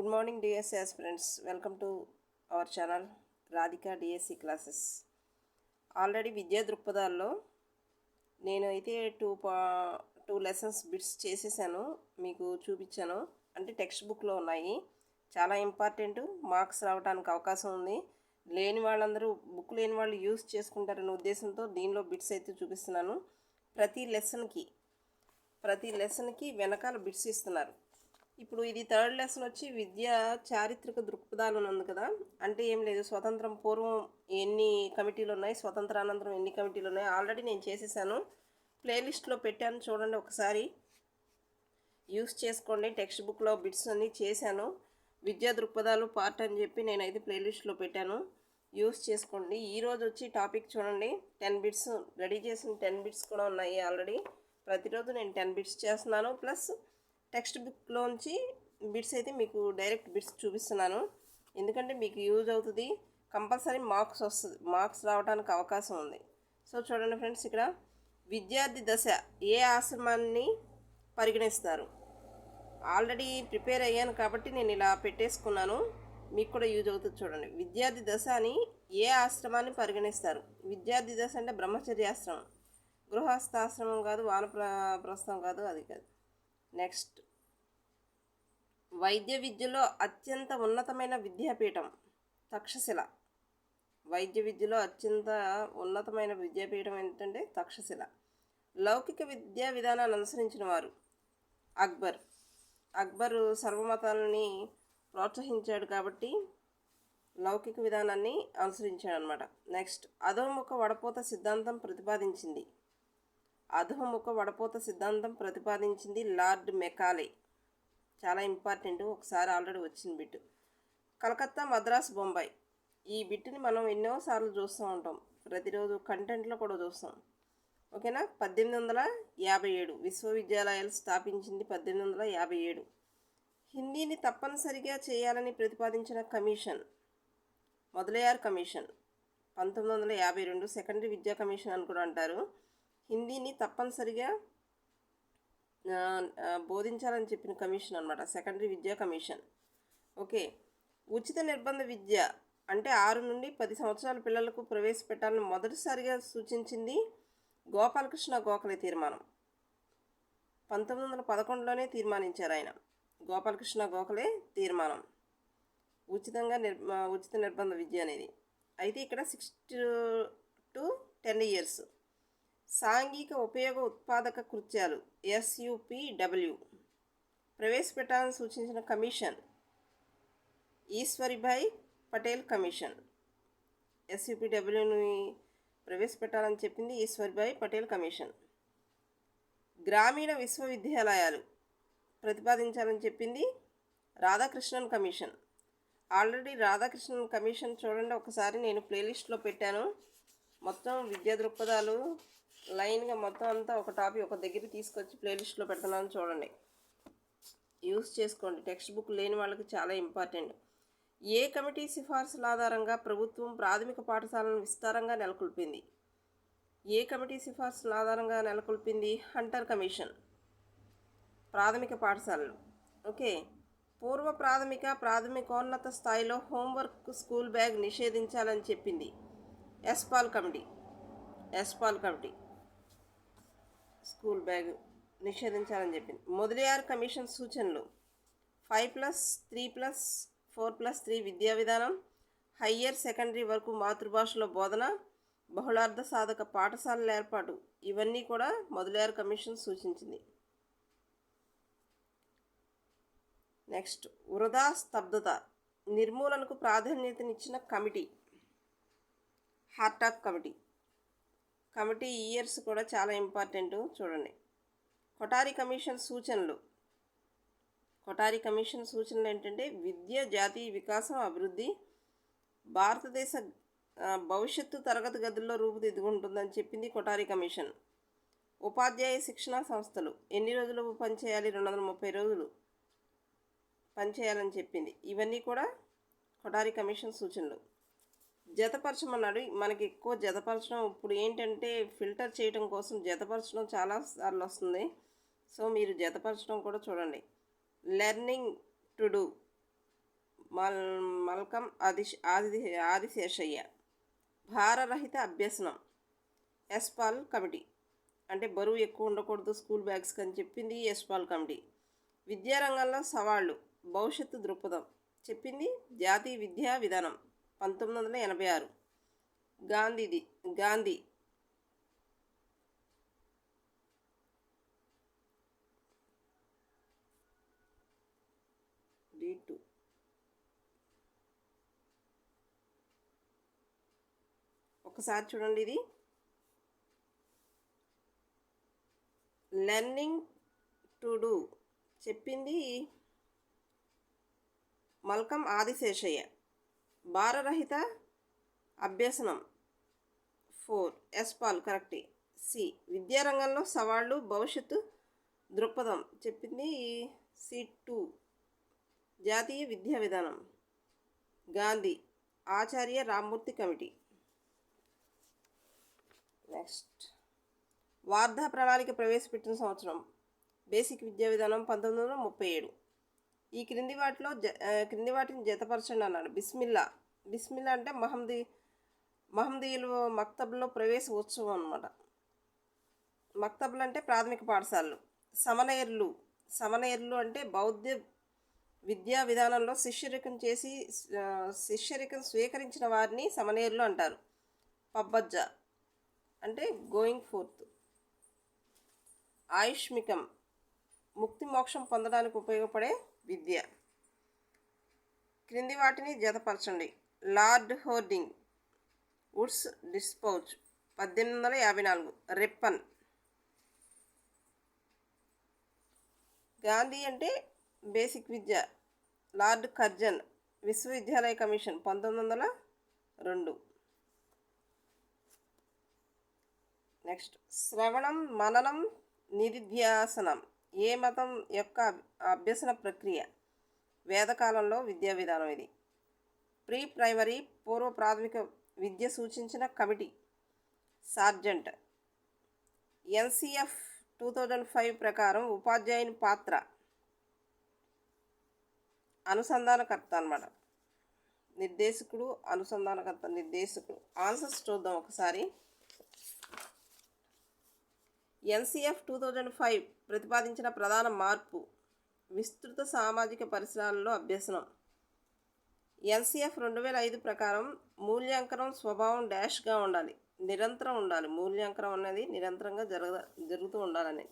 Good morning DSC aspirants welcome to our channel Radhika DSC classes already విద్యా దృక్పథాల్లో నేను అయితే టూ పా టూ లెసన్స్ బిట్స్ చేసేసాను మీకు చూపించాను. అంటే టెక్స్ట్ బుక్లో ఉన్నాయి. చాలా ఇంపార్టెంట్ మార్క్స్ రావడానికి అవకాశం ఉంది. లేని వాళ్ళందరూ బుక్ లేని వాళ్ళు యూస్ చేసుకుంటారనే ఉద్దేశంతో దీనిలో బిట్స్ అయితే చూపిస్తున్నాను. ప్రతి లెసన్కి ప్రతి లెసన్కి వెనకాల బిట్స్ ఇస్తున్నారు. ఇప్పుడు ఇది థర్డ్ లెసన్ వచ్చి విద్య చారిత్రక దృక్పథాలు ఉంది కదా. అంటే ఏం లేదు స్వతంత్రం పూర్వం ఎన్ని కమిటీలు ఉన్నాయి స్వతంత్రానంతరం ఎన్ని కమిటీలు ఉన్నాయి ఆల్రెడీ నేను చేసేసాను. ప్లేలిస్ట్లో పెట్టాను చూడండి ఒకసారి. యూస్ చేసుకోండి టెక్స్ట్ బుక్లో బిట్స్ అన్నీ చేశాను. విద్యా దృక్పథాలు పార్ట్ అని చెప్పి నేనైతే ప్లేలిస్ట్లో పెట్టాను. యూస్ చేసుకోండి. ఈరోజు వచ్చి టాపిక్ చూడండి. టెన్ బిట్స్ రెడీ చేసిన టెన్ బిట్స్ కూడా ఉన్నాయి ఆల్రెడీ. ప్రతిరోజు నేను టెన్ బిట్స్ చేస్తున్నాను. ప్లస్ టెక్స్ట్ బుక్లోంచి బిట్స్ అయితే మీకు డైరెక్ట్ బిట్స్ చూపిస్తున్నాను. ఎందుకంటే మీకు యూజ్ అవుతుంది కంపల్సరీ మార్క్స్ వస్తుంది మార్క్స్ రావడానికి అవకాశం ఉంది. సో చూడండి ఫ్రెండ్స్ ఇక్కడ విద్యార్థి దశ ఏ ఆశ్రమాన్ని పరిగణిస్తారు? ఆల్రెడీ ప్రిపేర్ అయ్యాను కాబట్టి నేను ఇలా పెట్టేసుకున్నాను. మీకు కూడా యూజ్ అవుతుంది చూడండి. విద్యార్థి దశ అని ఏ ఆశ్రమాన్ని పరిగణిస్తారు? విద్యార్థి దశ అంటే బ్రహ్మచర్యాశ్రమం గృహస్థాశ్రమం కాదు వానప్ర ప్రస్థం కాదు అది కాదు. నెక్స్ట్. వైద్య విద్యలో అత్యంత ఉన్నతమైన విద్యాపీఠం తక్షశిల. వైద్య విద్యలో అత్యంత ఉన్నతమైన విద్యాపీఠం ఏంటంటే తక్షశిల. లౌకిక విద్యా విధానాన్ని అనుసరించిన వారు అక్బర్. అక్బర్ సర్వమతాలని ప్రోత్సహించాడు కాబట్టి లౌకిక విధానాన్ని అనుసరించాడు అనమాట నెక్స్ట్. అధోముఖ వడపోత సిద్ధాంతం ప్రతిపాదించింది. అధోముఖ వడపోత సిద్ధాంతం ప్రతిపాదించింది లార్డ్ మెకాలే. చాలా ఇంపార్టెంట్. ఒకసారి ఆల్రెడీ వచ్చిన బిట్ కలకత్తా మద్రాస్ బొంబాయి. ఈ బిట్ని మనం ఎన్నోసార్లు చూస్తూ ఉంటాం. ప్రతిరోజు కంటెంట్లో కూడా చూస్తాం. ఓకేనా? పద్దెనిమిది వందల యాభై ఏడు. విశ్వవిద్యాలయాలు స్థాపించింది పద్దెనిమిది వందల యాభై ఏడు. హిందీని తప్పనిసరిగా చేయాలని ప్రతిపాదించిన కమిషన్. మొదలయ్యారు కమిషన్. పంతొమ్మిది వందల యాభై రెండు సెకండరీ విద్యా కమిషన్ అని కూడా అంటారు. హిందీని తప్పనిసరిగా బోధించాలని చెప్పిన కమిషన్ అనమాట సెకండరీ విద్యా కమిషన్. ఓకే. ఉచిత నిర్బంధ విద్య అంటే ఆరు నుండి పది సంవత్సరాల పిల్లలకు ప్రవేశపెట్టాలని మొదటిసారిగా సూచించింది గోపాలకృష్ణ గోఖలే తీర్మానం. పంతొమ్మిది వందల పదకొండులోనే తీర్మానించారు ఆయన. గోపాలకృష్ణ గోఖలే తీర్మానం. ఉచితంగా నిర్ ఉచిత నిర్బంధ విద్య అనేది. అయితే ఇక్కడ సిక్స్ టు టెన్ ఇయర్స్. సాంఘిక ఉపయోగ ఉత్పాదక కృత్యాలు ఎస్యుపిడబ్ల్యూ ప్రవేశపెట్టాలని సూచించిన కమిషన్ ఈశ్వరిభాయ్ పటేల్ కమిషన్. ఎస్యుపిడబ్ల్యూని ప్రవేశపెట్టాలని చెప్పింది ఈశ్వరిభాయ్ పటేల్ కమిషన్. గ్రామీణ విశ్వవిద్యాలయాలు ప్రతిపాదించాలని చెప్పింది Radhakrishnan commission. Already Radhakrishnan commission చూడండి ఒకసారి నేను ప్లేలిస్ట్లో పెట్టాను. మొత్తం విద్యా దృక్పథాలు లైన్గా మొత్తం అంతా ఒక టాపిక్ ఒక దగ్గర తీసుకొచ్చి ప్లేలిస్ట్లో పెడుతున్నాను చూడండి. యూస్ చేసుకోండి. టెక్స్ట్ బుక్ లేని వాళ్ళకి చాలా ఇంపార్టెంట్. ఏ కమిటీ సిఫార్సుల ఆధారంగా ప్రభుత్వం ప్రాథమిక పాఠశాలను విస్తారంగా నెలకొల్పింది? ఏ కమిటీ సిఫార్సుల ఆధారంగా నెలకొల్పింది? Hunter commission. ప్రాథమిక పాఠశాలలు. ఓకే. పూర్వ ప్రాథమిక ప్రాథమికోన్నత స్థాయిలో హోంవర్క్ స్కూల్ బ్యాగ్ నిషేధించాలని చెప్పింది. Yashpal committee. Yashpal committee. School bag నిషేధించాలని చెప్పింది. మొదలియార్ కమిషన్ సూచనలు. Five plus three plus four plus three విద్యా విధానం హయ్యర్ సెకండరీ వరకు మాతృభాషలో బోధన బహుళార్థ సాధక పాఠశాలల ఏర్పాటు ఇవన్నీ కూడా మొదలయార్ కమిషన్ సూచించింది. నెక్స్ట్ వృధా స్తబ్దత నిర్మూలనకు ప్రాధాన్యతనిచ్చిన committee Hartog committee. Committee years కూడా చాలా ఇంపార్టెంట్ చూడండి. కొటారి కమిషన్ సూచనలు. కొటారి కమిషన్ సూచనలు ఏంటంటే విద్య జాతీయ వికాసం అభివృద్ధి భారతదేశ భవిష్యత్తు తరగతి గదుల్లో రూపుదిద్దుకుంటుందని చెప్పింది కొటారి కమిషన్. ఉపాధ్యాయ శిక్షణ సంస్థలు ఎన్ని రోజులు పనిచేయాలి? రెండు వందల ముప్పై రోజులు పనిచేయాలని చెప్పింది. ఇవన్నీ కూడా కొటారి కమిషన్ సూచనలు. జతపరచమన్నాడు. మనకి ఎక్కువ జతపరచడం ఇప్పుడు ఏంటంటే ఫిల్టర్ చేయడం కోసం జతపరచడం చాలా సార్లు వస్తుంది. సో మీరు జతపరచడం కూడా చూడండి. Learning to do. మల్ మల్కం ఆది ఆది ఆదిశేషయ్య. భారరహిత అభ్యసనం. ఎస్పాల్ కమిటీ. అంటే బరువు ఎక్కువ ఉండకూడదు స్కూల్ బ్యాగ్స్కి అని చెప్పింది ఎస్పాల్ కమిటీ. విద్యారంగంలో సవాళ్ళు భవిష్యత్తు దృక్పథం. చెప్పింది జాతీయ విద్యా విధానం. పంతొమ్మిది వందల ఎనభై ఆరు. గాంధీది గాంధీ. డి టూ ఒకసారి చూడండి ఇది. Learning to do. చెప్పింది మల్కం ఆదిశేషయ్య. భారరహిత అభ్యసనం. ఫోర్. ఎస్పాల్ కరెక్ట్. సి. విద్యారంగంలో సవాళ్ళు భవిష్యత్తు దృక్పథం చెప్పింది సి టూ. జాతీయ విద్యా విధానం. గాంధీ ఆచార్య రామ్మూర్తి కమిటీ. నెక్స్ట్. వార్ధా ప్రణాళిక ప్రవేశపెట్టిన సంవత్సరం. బేసిక్ విద్యా విధానం పంతొమ్మిది వందల ముప్పై ఏడు. ఈ క్రింది వాటిలో జ క్రింది వాటిని జతపరచండి అన్నాడు. బిస్మిల్లా. బిస్మిల్లా అంటే మహమ్మదీ మహమ్మదీయులు మక్తబ్లో ప్రవేశ ఉత్సవం అనమాట మక్తబ్లు అంటే ప్రాథమిక పాఠశాలలు. సమనయర్లు సమనయర్లు అంటే బౌద్ధ విద్యా విధానంలో శిష్యరికం చేసి శిష్యరికం స్వీకరించిన వారిని సమనయర్లు అంటారు. పబ్బజ్జ అంటే గోయింగ్ ఫోర్త్ ఆయుష్మికం. ముక్తి మోక్షం పొందడానికి ఉపయోగపడే విద్య. క్రింది వాటిని జతపరచండి. లార్డ్ హోర్డింగ్ వుడ్స్ డిస్పౌచ్ పద్దెనిమిది వందల యాభై నాలుగు రిప్పన్. గాంధీ అంటే బేసిక్ విద్య. లార్డ్ కర్జన్ విశ్వవిద్యాలయ కమిషన్ పంతొమ్మిది వందల రెండు. నెక్స్ట్ శ్రవణం మననం నిధిధ్యాసనం. ఏ మతం యొక్క అభ్యసన ప్రక్రియ? వేదకాలంలో విద్యా విధానం ఇది. ప్రీ ప్రైమరీ పూర్వ ప్రాథమిక విద్య సూచించిన committee Sargent NCF two thousand five ప్రకారం ఉపాధ్యాయుని పాత్ర అనుసంధానకర్త అన్నమాట. నిర్దేశకుడు అనుసంధానకర్త నిర్దేశకుడు. ఆన్సర్స్ చూద్దాం ఒకసారి. ఎన్సిఎఫ్ టూ థౌజండ్ ఫైవ్ ప్రతిపాదించిన ప్రధాన మార్పు విస్తృత సామాజిక పరిసరాలలో అభ్యసనం. ఎన్సిఎఫ్ రెండు వేల ఐదు ప్రకారం మూల్యాంకనం స్వభావం డాష్గా ఉండాలి నిరంతరం ఉండాలి. మూల్యాంకనం అనేది నిరంతరంగా జరగ జరుగుతూ ఉండాలని.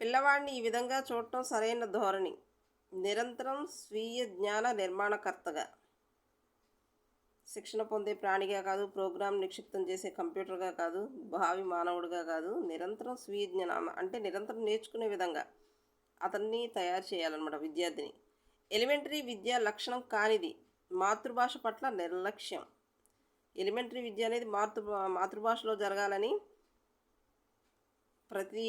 పిల్లవాడిని ఈ విధంగా చూడటం సరైన ధోరణి. నిరంతరం స్వీయ జ్ఞాన నిర్మాణకర్తగా. శిక్షణ పొందే ప్రాణిగా కాదు ప్రోగ్రామ్ నిక్షిప్తం చేసే కంప్యూటర్గా కాదు భావి మానవుడిగా కాదు నిరంతరం స్వీయ జ్ఞానం అంటే నిరంతరం నేర్చుకునే విధంగా అతన్ని తయారు చేయాలన్నమాట విద్యార్థిని. ఎలిమెంటరీ విద్య లక్షణం కానిది మాతృభాష పట్ల నిర్లక్ష్యం. ఎలిమెంటరీ విద్య అనేది మాతృ మాతృభాషలో జరగాలని ప్రతి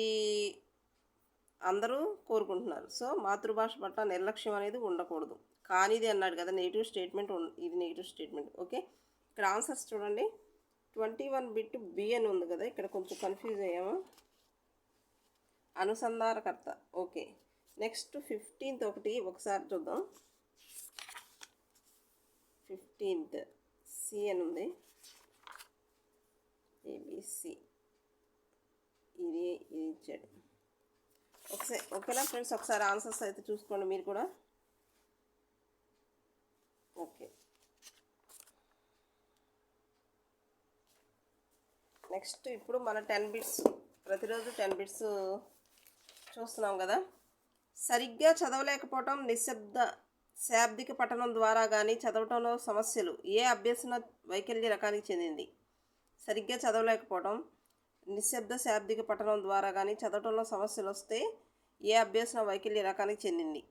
అందరూ కోరుకుంటున్నారు. సో మాతృభాష పట్ల నిర్లక్ష్యం అనేది ఉండకూడదు. కానిది అన్నాడు కదా నెగిటివ్ స్టేట్మెంట్ ఇది నెగిటివ్ స్టేట్మెంట్ ఓకే ఇక్కడ ఆన్సర్స్ చూడండి. ట్వంటీ వన్ బిట్ బి అని ఉంది కదా ఇక్కడ కొంచెం కన్ఫ్యూజ్ అయ్యాము. అనుసంధానకర్త ఓకే నెక్స్ట్ ఫిఫ్టీన్త్ ఒకటి ఒకసారి చూద్దాం. ఫిఫ్టీన్త్ సి అని ఉంది. ఏబిసి ఇది ఇది ఇచ్చాడు. ఒకసారి ఓకేనా? ఫ్రెండ్స్ ఒకసారి ఆన్సర్స్ అయితే చూసుకోండి మీరు కూడా. ఓకే నెక్స్ట్ ఇప్పుడు మన టెన్ బిట్స్ ప్రతిరోజు టెన్ బిట్స్ చూస్తున్నాం కదా. సరిగ్గా చదవలేకపోవటం నిశ్శబ్ద శాబ్దిక పఠనం ద్వారా కానీ చదవటంలో సమస్యలు ఏ అభ్యసన వైకల్య రకానికి చెందింది? సరిగ్గా చదవలేకపోవటం నిశ్శబ్ద శాబ్దిక పఠనం ద్వారా కానీ చదవటంలో సమస్యలు వస్తే ఏ అభ్యసన వైకల్య రకానికి చెందింది?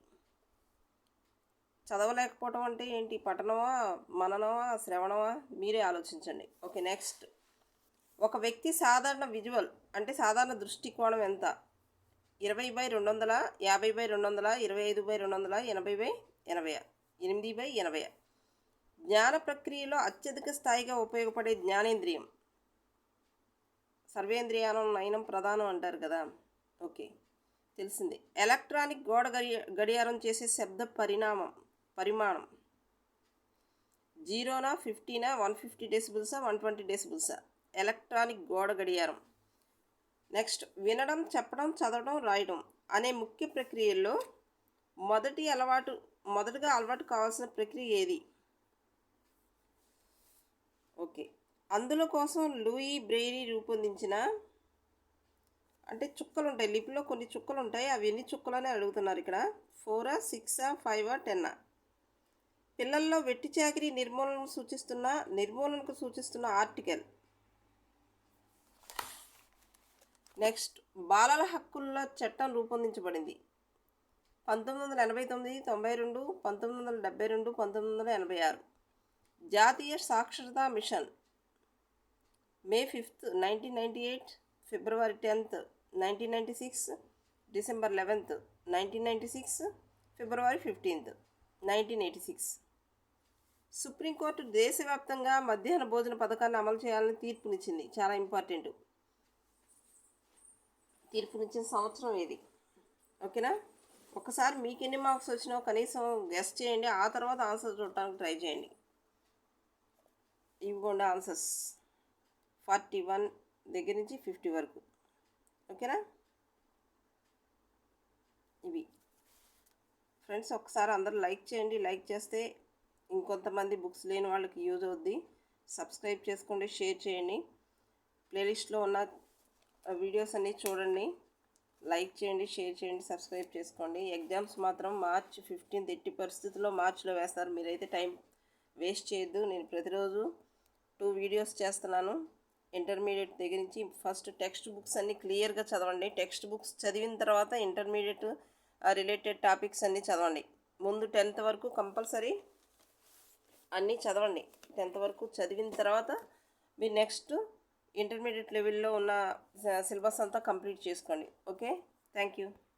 చదవలేకపోవటం అంటే ఏంటి? పఠనమా? మననమా? శ్రవణమా? మీరే ఆలోచించండి. Okay next. ఒక వ్యక్తి సాధారణ విజువల్ అంటే సాధారణ దృష్టికోణం ఎంత? ఇరవై బై రెండు వందల యాభై బై రెండు వందల ఇరవై ఐదు బై రెండు వందల ఎనభై బై ఎనభై ఎనిమిది బై ఎనభై జ్ఞాన ప్రక్రియలో అత్యధిక స్థాయిగా ఉపయోగపడే జ్ఞానేంద్రియం. సర్వేంద్రియానం నయనం ప్రధానం అంటారు కదా. ఓకే తెలిసింది. ఎలక్ట్రానిక్ గోడ గడియ గడియారం చేసే శబ్ద పరిణామం. పరిమాణం. జీరోనా ఫిఫ్టీనా వన్ ఫిఫ్టీ డెసిబుల్సా వన్ ట్వంటీ డెసిబుల్సా? ఎలక్ట్రానిక్ గోడ గడియారం. నెక్స్ట్ వినడం చెప్పడం చదవడం రాయడం అనే ముఖ్య ప్రక్రియల్లో మొదటి అలవాటు మొదటగా అలవాటు కావాల్సిన ప్రక్రియ ఏది? ఓకే. అందులో కోసం లూయి బ్రెయిరీ రూపొందించిన అంటే చుక్కలు ఉంటాయి లిపిలో కొన్ని చుక్కలు ఉంటాయి అవి ఎన్ని చుక్కలు అని అడుగుతున్నారు ఇక్కడ? ఫోరా సిక్సా ఫైవా టెన్నా? పిల్లల్లో వెట్టి చాకిరీ నిర్మూలనకు సూచిస్తున్న నిర్మూలనకు సూచిస్తున్న ఆర్టికల్. నెక్స్ట్ బాలల హక్కుల చట్టం రూపొందించబడింది. పంతొమ్మిది వందల ఎనభై తొమ్మిది తొంభై రెండు పంతొమ్మిది వందల డెబ్బై రెండు పంతొమ్మిది వందల ఎనభై ఆరు. జాతీయ సాక్షరతా mission. May fifth nineteen ninety eight February tenth nineteen ninety six December eleventh nineteen ninety six February fifteenth nineteen eighty six. Supreme court దేశవ్యాప్తంగా మధ్యాహ్న భోజన పథకాన్ని అమలు చేయాలని తీర్పునిచ్చింది. చాలా ఇంపార్టెంట్. తీర్పునిచ్చిన సంవత్సరం ఇది ఓకేనా? ఒకసారి మీకు ఎన్ని మార్క్స్ వచ్చినా కనీసం గెస్ట్ చేయండి. ఆ తర్వాత ఆన్సర్ చూడటానికి ట్రై చేయండి. ఇవ్వండి ఆన్సర్స్. ఫార్టీ వన్ దగ్గర నుంచి ఫిఫ్టీ వరకు. ఓకేనా? ఇవి. ఫ్రెండ్స్ ఒకసారి అందరూ లైక్ చేయండి. లైక్ చేస్తే ఇంకొంతమంది బుక్స్ లేని వాళ్ళకి యూజ్ అవుద్ది. సబ్స్క్రైబ్ చేసుకోండి షేర్ చేయండి. ప్లేలిస్ట్లో ఉన్న వీడియోస్ అన్నీ చూడండి. లైక్ చేయండి షేర్ చేయండి సబ్స్క్రైబ్ చేసుకోండి. ఎగ్జామ్స్ మాత్రం మార్చ్ ఫిఫ్టీన్త్ ఎట్టి పరిస్థితుల్లో మార్చ్లో వేస్తారు. మీరైతే టైం వేస్ట్ చేయొద్దు. నేను ప్రతిరోజు టూ వీడియోస్ చేస్తున్నాను. ఇంటర్మీడియట్ దగ్గర నుంచి ఫస్ట్ టెక్స్ట్ బుక్స్ అన్నీ క్లియర్గా చదవండి. టెక్స్ట్ బుక్స్ చదివిన తర్వాత ఇంటర్మీడియట్ రిలేటెడ్ టాపిక్స్ అన్నీ చదవండి. ముందు టెన్త్ వరకు కంపల్సరీ అన్నీ చదవండి. టెన్త్ వరకు చదివిన తర్వాత మీరు నెక్స్ట్ ఇంటర్మీడియట్ లెవెల్లో ఉన్న సిలబస్ అంతా కంప్లీట్ చేసుకోండి. ఓకే? Thank you